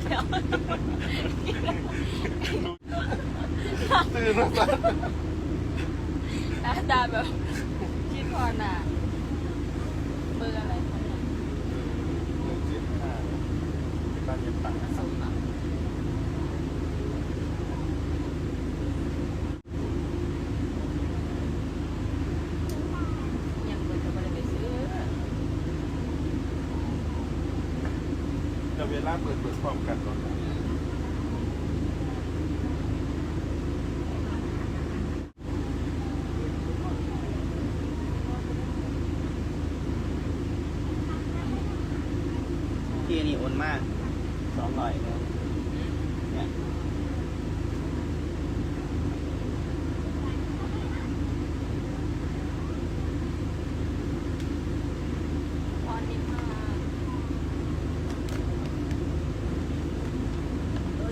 เดี๋ยวตื่นมาซะหน้าตาแบบคิดพอน่ะเบอร์อะไรคะเนี่ยหนึ่งเจ็ดห้าบ้านเย็บปังสูงอะยังเบอร์จะไม่ได้ไปซื้อ แต่ เวลาเปิดเปิดพร้อมกันก่อนที่นี่โอนมากสองร้อยเนี่ย พอนิพา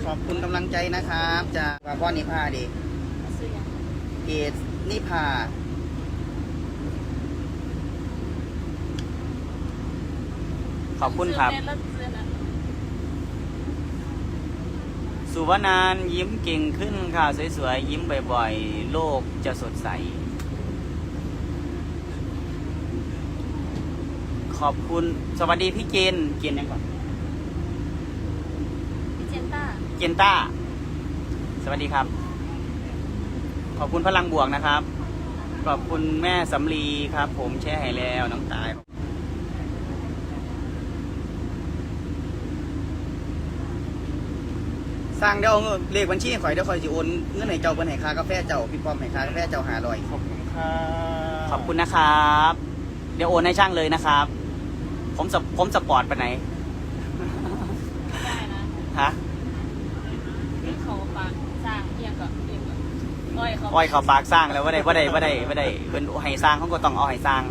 ข อบคุณกำลังใจนะครับจากว่าพ่อนิพาดีเกตนิพาขอบคุณครับสุวรรณานยิ้มเก่งขึ้นค่ะ สวยๆ ยิ้มบ่อยๆ โลกจะสดใส ขอบคุณ สวัสดีพี่เจนเจนยังก่อน พี่เจนต้า เจนต้า สวัสดีครับ ขอบคุณพลังบวกนะครับ ขอบคุณแม่สำลีครับ ผมแช่ให้แล้วน้องตายสร้างเดี๋ยวเอาเงินเลขบัญชีให้ข่อยเดี๋ยวข่อยจะโอนเงินให้เจ้าเป็นให้ค่ากาแฟเจ้าพี่ป้อมให้ค่ากาแฟเจ้าหาลอยขอบคุณค่ะขอบคุณนะครับ เดี๋ยวโอนให้ช่างเลยนะครับ ผมสปผมสปอร์ตไปไหนได้นะฮะนี่เขาฝากส ร้างเอียงกับเอียงกับอ้อยเขาอ้อยเขาฝากสร้างแล้วว่าได้ว่าได้ว่าได้ว่าได้เป็นให้สร้างเขาก็ต้องเอาให้สร้าง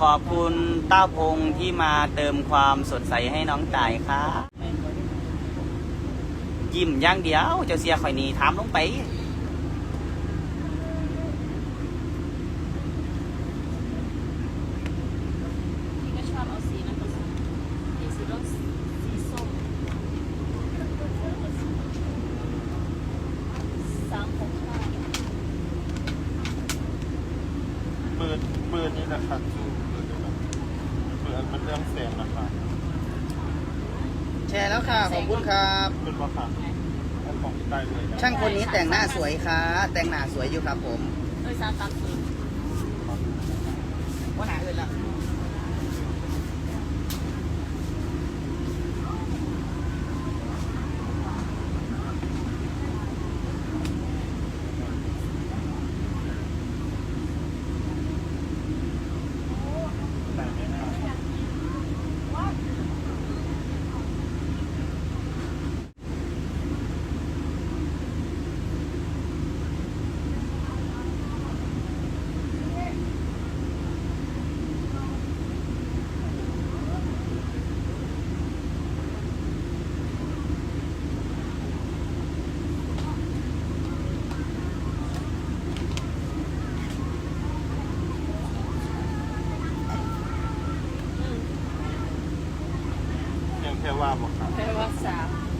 ขอบคุณต้าพงที่มาเติมความสดใสให้น้องต่ายค่ะ ยิ้มอย่างเดียวเจ้าเสียข่อยหนีถามลงไป พี่ก็ชอบเอาสีนั้นผสมพี่สีรสสีส้มสามหกห้า เปิดเปิดนี่นะคะจูเปิดนี่นะเปิดมันเรื่องแสงนะคะแชร์แล้วค่ะ ขอบคุณครับ เป็นว่าค่ะอันของที่ใต้เลยนะช่างคนนี้แต่งหน้าสวยค่ะ แต่งหน้าสวยอยู่ครับผม เอ้ยสามสามศูนย์ว่าหนาอื่นละส Até lá, boa tarde. Até lá.